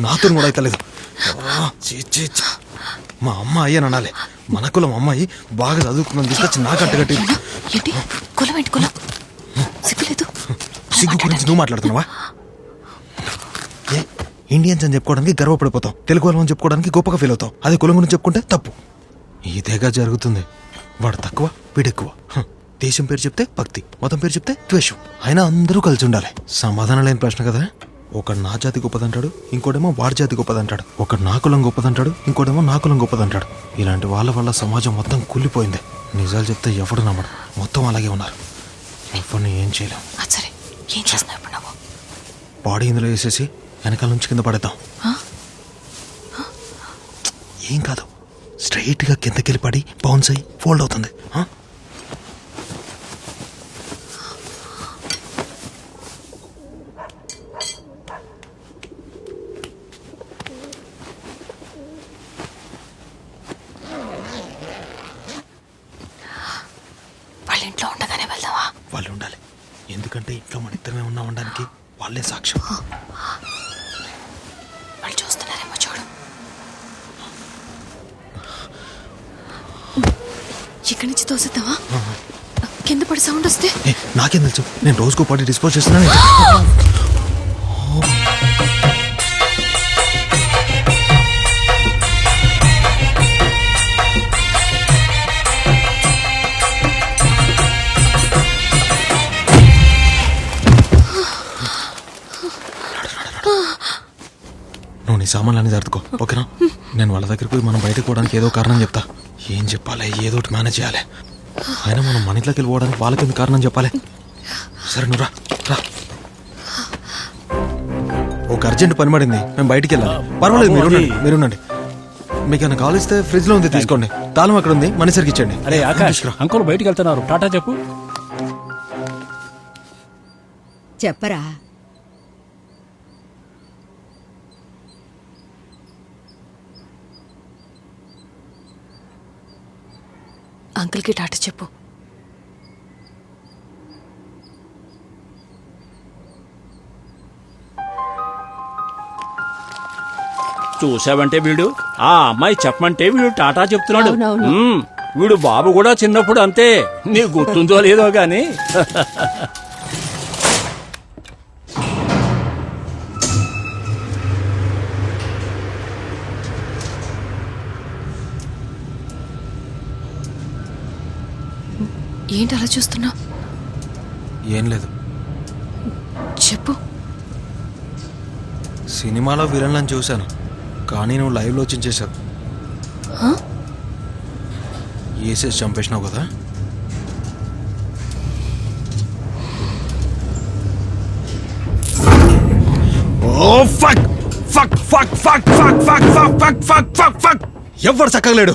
నాతో కూడా ఛీ. మా అమ్మ అయ్యని అనాలి. మన కులం అమ్మాయి బాగా చదువుకున్నది తీసుకొచ్చి కట్టి ఏంటి? కులం ఏంటి కులం? సిగ్గులేదు. సిగ్గు గురించి నువ్వు మాట్లాడుతున్నావా? ఇండియన్స్ అని చెప్పుకోవడానికి గర్వపడిపోతాం తెలుగు వాళ్ళని చెప్పుకోవడానికి గొప్పగా ఫీల్ అవుతాం అదే కులం గురించి చెప్పుకుంటే తప్పు. ఇదేగా జరుగుతుంది. వాడు తక్కువ వీడెక్కువ. దేశం పేరు చెప్తే భక్తి మతం పేరు చెప్తే ద్వేషం. అయినా అందరూ కలిసి ఉండాలి. సమాధానం లేని ప్రశ్న కదా? ఒకడు నా జాతి గొప్పదంటాడు ఇంకోటేమో వాడి జాతి గొప్పదంటాడు. ఒకడు నా కులం గొప్పదంటాడు ఇంకోటేమో నా కులం గొప్పదంటాడు. ఇలాంటి వాళ్ళ వల్ల సమాజం మొత్తం కూలిపోయింది నిజాలు చెప్తే ఎవడు నమ్మడు. మొత్తం అలాగే ఉన్నారు. ఎవరిని ఏం చేయలేం. సరే. ఏం చేస్తున్నావు ఇప్పుడు నువ్వు? బాడీ ఇందులో వేసేసి వెనకాల నుంచి కింద పడేద్దాం? ఏం కాదు. స్ట్రైట్గా కిందకెళ్ళి పడి బౌన్స్ అయ్యి ఫోల్డ్ అవుతుంది ఆ? వాళ్ళ ఇంట్లో ఉండగానే వెళ్దావా వాళ్ళు ఉండాలి. ఎందుకంటే ఇంట్లో మన ఇద్దరమే ఉన్నా ఉండడానికి వాళ్ళే సాక్ష్యం. వాళ్ళు చూస్తున్నారేమో చూడు. ఇక్కడి నుంచి తోసేద్దామా? కింద పడి సౌండ్ వస్తే? ఏ నాకేం తెలుసు? నేను రోజుకో పాటి డిస్పోజ్ చేస్తున్నాను. సామాన్లన్నీ సర్దుకో ఓకేనా? నేను వాళ్ళ దగ్గరికి పోయి మనం బయటకు పోవడానికి ఏదో కారణం చెప్తా. ఏం చెప్పాలి? ఏదో ఒకటి మేనేజ్ చేయాలి. అయినా మనం మన ఇంట్లోకి వెళ్ళి పోవడానికి వాళ్ళకి ఎందుకు కారణం చెప్పాలి? సరే నువ్వు రా రా. ఒక అర్జెంట్ పని పడింది. మేము బయటికి వెళ్ళాలి. పర్వాలేదు మీరు ఉండండి, మీరు ఉండండి. మీకు ఏమైనా కాల్ ఇస్తే ఫ్రిడ్జ్లో ఉంది తీసుకోండి. తాళం అక్కడ ఉంది మనిషికి ఇచ్చండి అరే ఆకాష్ తీసుకురా. అంకుల్ బయటికి వెళ్తున్నారు. టాటా చెప్పు. చెప్పరా? అంకుల్కి టాటా చెప్పు. చూసావంటే వీడు? ఆ అమ్మాయి చెప్పమంటే వీడు టాటా చెప్తున్నాడు. అవునవును. మ్మ్. వీడు బాబు కూడా చిన్నప్పుడు అంతే. నీకు గుర్తుందో లేదో గాని. ఏంటి అలా చూస్తున్నావు ఏం లేదు చెప్పు సినిమాలో విలన్లను చూశాను కానీ నువ్వు లైవ్లో చించేశావు ఆ? వేసేసి చంపేసినావు కదా ఓ fuck fuck fuck fuck fuck fuck fuck fuck fuck fuck ఎవ్వరు చక్కగలేడు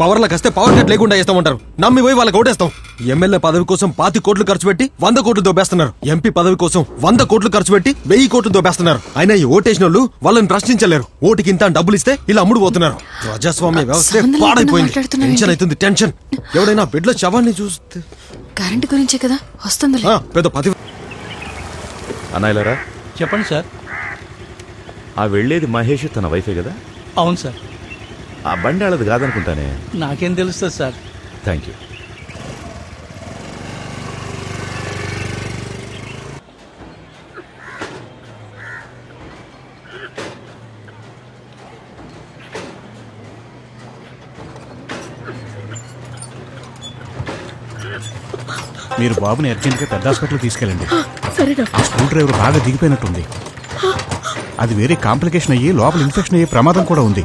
పవర్లకు వస్తే పవర్ కట్ లేకుండా చేస్తామంటారు నమ్మి పోయి వాళ్ళకి ఓటేస్తాం. ఎమ్మెల్యే పదవి కోసం పాతి కోట్లు ఖర్చు పెట్టి వంద కోట్లు దోబేస్తున్నారు ఎంపీ పదవి కోసం వంద కోట్లు ఖర్చు పెట్టి వెయ్యి కోట్లు దోబేస్తున్నారు అయినా ఈ ఓటేసిన వాళ్ళు వాళ్ళని ప్రశ్నించలేరు. ఓటుకి ఇంత డబ్బులు ఇస్తే ఇలా అమ్ముడు పోతున్నారు. ప్రజాస్వామ్య వ్యవస్థ పాడైపోయింది? టెన్షన్ అవుతుంది టెన్షన్ ఎవడైనా బెడ్లో శవాన్ని చూస్తే కరెంట్ గురించే కదా? వస్తుందిలే. ఆ, పెద్ద పది అన్నాయిలరా చెప్పండి సార్. ఆ వెళ్ళేది మహేష్ తన వైఫే కదా? అవును సార్. ఆ బండి వాళ్ళది కాదనుకుంటానే? నాకేం తెలుస్తుంది సార్. థ్యాంక్ యూ మీరు బాబుని అర్జెంట్గా పెద్ద హాస్పిటల్ తీసుకెళ్ళండి. సరే ఆ స్క్రూ డ్రైవర్ బాగా దిగిపోయినట్టుంది. అది వేరే కాంప్లికేషన్ అయ్యి లోపల ఇన్ఫెక్షన్ అయ్యే ప్రమాదం కూడా ఉంది.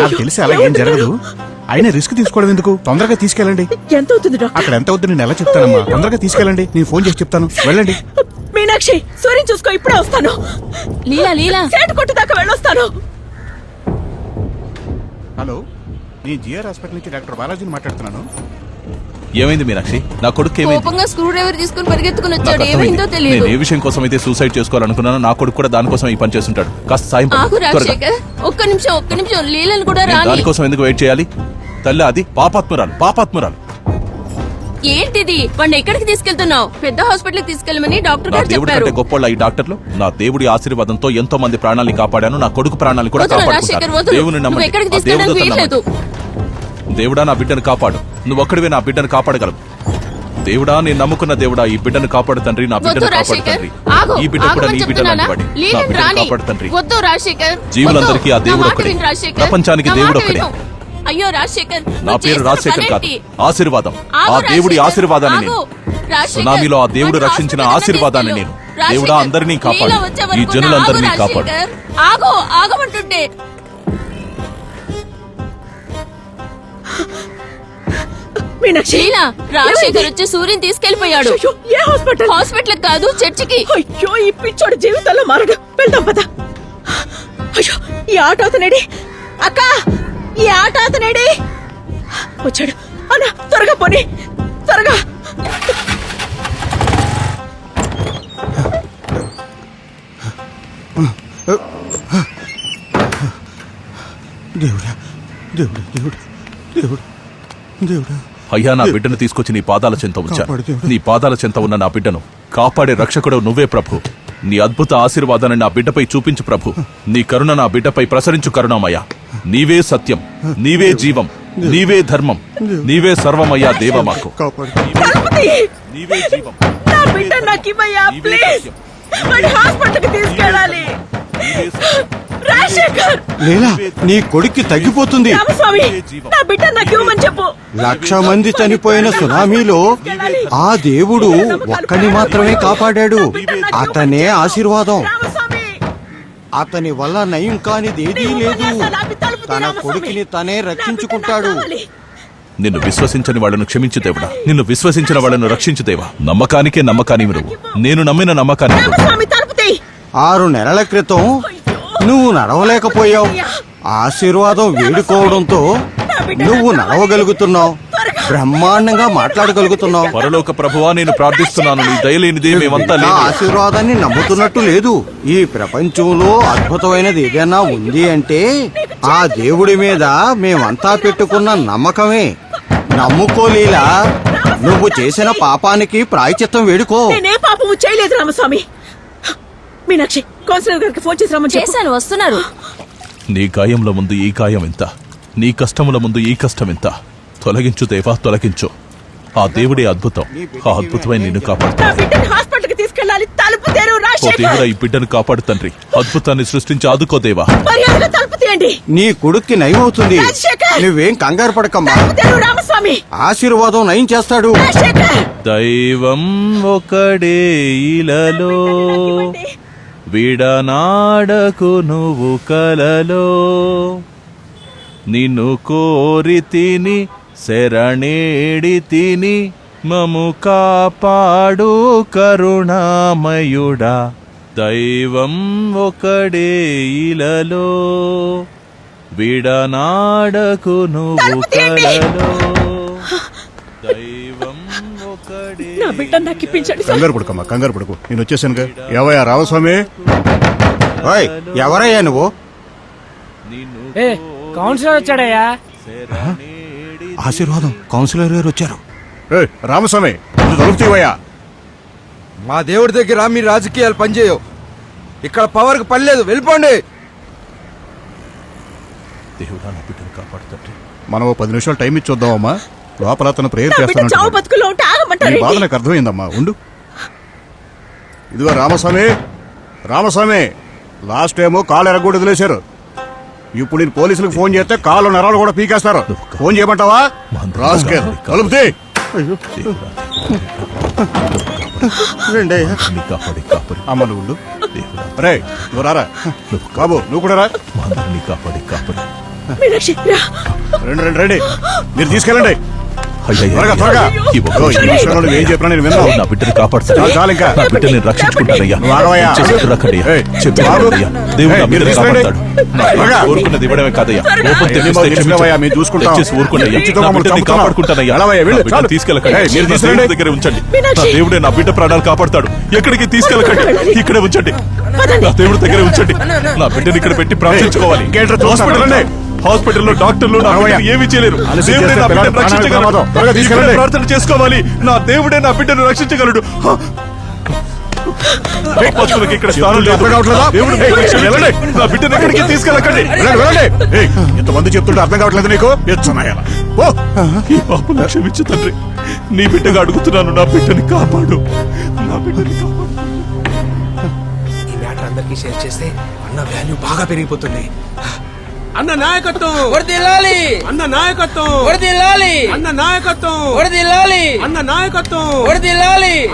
నాకు తెలిసి అలా ఏం జరగదు. అయినా రిస్క్ తీసుకోవడం ఎందుకు? తొందరగా తీసుకెళ్ళండి. ఎంత అవుతుంది డాక్టర్? అక్కడ ఎంత అవుతుంది నేను ఎలా చెప్తానమ్మా? తొందరగా తీసుకెళ్ళండి. నేను ఫోన్ చేసి చెప్తాను. వెళ్ళండి. మీనాక్షి సూర్యం చూసుకో ఇప్పుడే వస్తాను. లీలా లీలా. సేటు కొట్టు దాకా వెళ్ళొస్తాను. హలో నేను జిఆర్ హాస్పిటల్ నుంచి డాక్టర్ బాలాజీని మాట్లాడుతున్నాను. ఏమైంది మీనాక్షి? నా కొడుకు ఏమైంది? కోపంగా స్క్రూ డ్రైవర్ తీసుకుని పరిగెత్తుకుని నాకు వచ్చాడు. అర్థమైంది. ఏమైందో తెలియదు నేను ఏ విషయం కోసం అయితే సూసైడ్ చేసుకోవాలనుకున్నానో నా కొడుకు కూడా దానికోసం ఈ పని చేస్తుంటాడు. కాస్త సాయం పడు. ఆగు త్వరగా. రాజశేఖర్. ఒక్క నిమిషం ఒక్క నిమిషం. లీలను కూడా నేను రాని దానికోసం ఎందుకు వెయిట్ చేయాలి? తల్లి అది పాపాత్మురాలు పాపాత్మురాలు. ఏంటిది? వాడిని ఎక్కడికి తీసుకెళ్తున్నావు? పెద్ద హాస్పిటల్ తీసుకెళ్ళమని డాక్టర్ నా గారు దేవుడి చెప్పారు. కంటే ఈ డాక్టర్లు. నా దేవుడి ఆశీర్వాదంతో ఎంతో మంది ప్రాణాలని కాపాడాను. నా కొడుకు ప్రాణాలని కూడా వదులు రాజశేఖర్ కాపాడుకుంటాను వదులు. దేవుని నువ్వు నమ్మండి. ఎక్కడికి ఆ దేవుడితో తీసుకెళ్ళడానికి వీల్లేదు. నమ్మండి. దేవుడా నా బిడ్డను కాపాడు. నువ్వు ఒక్కడివే నా బిడ్డను కాపాడగలవు దేవుడా నేను నమ్ముకున్న దేవుడా ఈ బిడ్డను కాపాడు తండ్రి నా బిడ్డను కాపాడు తండ్రి ఈ బిడ్డ కూడా నీ బిడ్డ చెప్తున్నానా? లాంటి వాడే. నా బిడ్డను కాపాడు తండ్రి జీవులందరికీ ఆ. దేవుడు ఒకడే. ప్రపంచానికి దేవుడు ఒకడే. విను. అయ్యో రాజశేఖర్ నా పేరు రాజశేఖర్ కాదు? ఆశీర్వాదం ఆ దేవుడి. ఆశీర్వాదాన్ని. నేను సునామీలో ఆ దేవుడు రక్షించిన ఆశీర్వాదాన్ని నేను. దేవుడా అందరినీ కాపాడు ఈ జనులందరినీ కాపాడు. ఆగు ఆగమంటుంటే మీనాక్షి లీలా రాజశేఖర్ వచ్చి సూర్యుని తీసుకెళ్ళిపోయాడు అయ్యో, ఏ హాస్పిటల్? హాస్పిటల్ కాదు చర్చికి. అయ్యో ఈ పిచ్చోడు జీవితంలో మారడు. వెళ్దాం పద. అయ్యో ఈ ఆటో అతనేడి? అక్క ఈ ఆటో అతనేడి? వచ్చాడు. అన్న త్వరగా పోనీ. త్వరగా. దేవుడా దేవుడా దేవుడా దేవుడా దేవుడా. అయ్యా నా బిడ్డను తీసుకొచ్చి నీ పాదాల చెంత ఉంచాను. నీ పాదాల చెంత ఉన్న నా బిడ్డను కాపాడే రక్షకుడు నువ్వే ప్రభు. నీ అద్భుత ఆశీర్వాదాన్ని నా బిడ్డపై చూపించు ప్రభు. నీ కరుణ నా బిడ్డపై ప్రసరించు కరుణామయ్యా. నీవే సత్యం నీవే జీవం నీవే ధర్మం నీవే సర్వమయ్యా దేవ మాకు. నీవే జీవం నా ప్లీజ్ హాస్పిటల్కి తీసుకెళ్ళాలి. రాజశేఖర్! లేలా నీ కొడుక్కి తగ్గిపోతుంది. రామస్వామి నా బిడ్డ నాకు ఇవ్వమని చెప్పు. లక్ష మంది చనిపోయిన సునామీలో ఆ దేవుడు ఒక్కని మాత్రమే కాపాడాడు. అతనే ఆశీర్వాదం. రామస్వామి! అతని వల్ల నయం కానిదేదీ లేదు. తన కొడుకుని తనే రక్షించుకుంటాడు. నిన్ను విశ్వసించని వాళ్ళను క్షమించు దేవుడా. నిన్ను విశ్వసించిన వాళ్ళను రక్షించు దేవా. నమ్మకానికే నమ్మకాని నువ్వు. నేను నమ్మిన నమ్మకాన్ని నువ్వు. రామస్వామి తలుపుతీ ఆరు నెలల క్రితం నువ్వు నడవలేకపోయావు. ఆశీర్వాదం వేడుకోవడంతో నువ్వు నడవగలుగుతున్నావు. బ్రహ్మాండంగా మాట్లాడగలుగుతున్నావు. పరలోక ప్రభువా నేను ప్రార్థిస్తున్నాను. నీ దయలేనిదే మేమంతా నా ఆశీర్వాదాన్ని నమ్ముతున్నట్టు లేదు. ఈ ప్రపంచంలో అద్భుతమైనది ఏదైనా ఉంది అంటే ఆ దేవుడి మీద మేమంతా పెట్టుకున్న నమ్మకమే. నమ్ముకోలేలా? నువ్వు చేసిన పాపానికి ప్రాయచిత్తం వేడుకో. నేనే పాపము చేయలేదు రామస్వామి. మీనాక్షి కౌన్సిలర్ గారికి ఫోన్ చేసి రమ్మని చెప్పు. చేశాను వస్తున్నారు. నీ గాయంలో ముందు ఈ గాయం ఎంత? నీ కష్టముల ముందు ఈ కష్టం ఎంత? తొలగించు దేవా తొలగించు. ఆ దేవుడే అద్భుతం. ఆ అద్భుతమైన నిన్ను కాపాడు నా బిడ్డని హాస్పిటల్కి తీసుకెళ్ళాలి. తలుపు తెరు ఓ దేవుడా రాజశేఖర్ ఈ బిడ్డను కాపాడు తండ్రి. అద్భుతాన్ని సృష్టించి ఆదుకో దేవా. మర్యాదగా తలుపు తీయండి. నీ కొడుక్కి నయం అవుతుంది రాజశేఖర్! నువ్వేం కంగారు పడకమ్మా. తలుపు తెరు రామస్వామి. ఆశీర్వాదం నయం చేస్తాడు. రాజశేఖర్ దైవం ఒకడే ఇలలో. విడనాడకు నువ్వు కలలో. నిన్ను కోరి తిని శరణేడి తిని మము కాపాడు కరుణామయుడా. దైవం ఒకడే ఇలలో. విడనాడకు నువ్వు. కలలో. దైవం నా బిడ్డ నాకు ఇప్పించండి సార్ కంగారు పడుకమ్మా కంగారు పడుకు. నేను వచ్చేసానుగా. ఏవయ్యా రామస్వామి ఓయ్ ఎవరయ్యా నువ్వు? ఏ కౌన్సిలర్ వచ్చాడయ్యా? ఆశీర్వాదం కౌన్సిలర్ గారు వచ్చారు. ఏయ్, రామస్వామి ఇది తలుపుతీవయ్యా మా దేవుడి దగ్గర మీ రాజకీయాలు పనిచేయవు. ఇక్కడ పవర్కి పని లేదు. వెళ్ళిపోండి. దేవుడా నా బిడ్డను కాపాడుతండ్రి మనం ఓ పది నిమిషాలు టైం ఇచ్చి చూద్దామమ్మా లోపల అతను ప్రేయర్ చేస్తాను బాధ నాకు అర్థమైందమ్మా ఉండు. ఇదిగో రామస్వామి రామస్వామి లాస్ట్ టైము కాలు ఎరగొడు వదిలేశారు. ఇప్పుడు నేను పోలీసులకు ఫోన్ చేస్తే కాళ్ళు నరాలు కూడా పీకేస్తారు. ఫోన్ చేయమంటావా? రాసుకెళ్ళి కలుపుతే దేవుడా రండి నీ కాపాడి కాపాడి అమ్మ నువ్వు ఉండు. రే నువ్వు రారా? బాబు నువ్వు కూడా రా. కాపాడి కాపాడి రండి రండి రండి. మీరు తీసుకెళ్ళండి. త్వరగా త్వరగా. ఈ ఒక్క ఓ, ఈ విషయంలో నువ్వు ఏం చెప్పినా నేను విన్నాను నా బిడ్డని కాపాడుతాను చాలు, చాలు ఇంకా. నా బిడ్డని రక్షించుకుంటానయ్యా. నువ్వు ఆగవయ్యా. చెప్పి ఏయ్, చెప్పి. ఆగు. దేవుడు నా ఏయ్, మీరు బిడ్డని తీసుకురండి. కాపాడతాడు. నా బిడ్డ త్వరగా. కోరుకున్నది ఇవ్వడమే కాదయ్యా. కోపం. మేము చూసుకుంటాం. తెచ్చేసి ఊరుకోండి ఎత్తుతో నా మమ్మల్ని బిడ్డని చంపుతున్నావు. కాపాడుకుంటానయ్యా. ఎలావయ్యా, నా వెళ్ళు, బిడ్డని చాలు. తీసుకెళ్ళకండి. ఏయ్, మీరు నా తీసుకురండి. దేవుడి దగ్గర ఉంచండి. నా మీనాక్షి. దేవుడే నా బిడ్డ ప్రాణాలు కాపాడతాడు. ఎక్కడికి తీసుకెళ్ళకండి. ఇక్కడే ఉంచండి. నా దేవుడి దగ్గరే ఉంచండి. నా బిడ్డని ఇక్కడ పెట్టి ప్రార్థించుకోవాలి. ఇంకేంట్రా చూస్తాను, హాస్పిటల్ రండి. హాస్పిటల్లో డాక్టర్లు నా. బిడ్డని ఏమీ చేయలేరు. దేవుడే నా బిడ్డను రక్షించగలడు. ఇక్కడే ప్రార్థన చేసుకోవాలి. నా దేవుడే నా బిడ్డను రక్షించగలడు! అపస్తులకు ఇక్కడ స్థానం లేదు? దేవుడు వెళ్ళండి. నా బిడ్డను ఎక్కడికి తీసుకెళ్ళకండి. వెళ్ళండి ఇంతమంది చెప్తుంటే అర్థం కావట్లేదు నీకు? ఎచ్చున్నాయా ఓ ఈ పాపను క్షమించు తండ్రి నీ బిడ్డగా అడుగుతున్నాను నా బిడ్డని కాపాడు. నా బిడ్డని కాపాడు. ఈ మ్యాటర్ అందరికీ షేర్ చేస్తే అన్న వాల్యూ బాగా పెరిగిపోతుంది. అన్న నాయకత్వం. వరదిల్లాలి అన్న నాయకత్వం. వరదిల్లాలి అన్న నాయకత్వం. వరదిల్లాలి అన్న నాయకత్వం. వరదిల్లాలి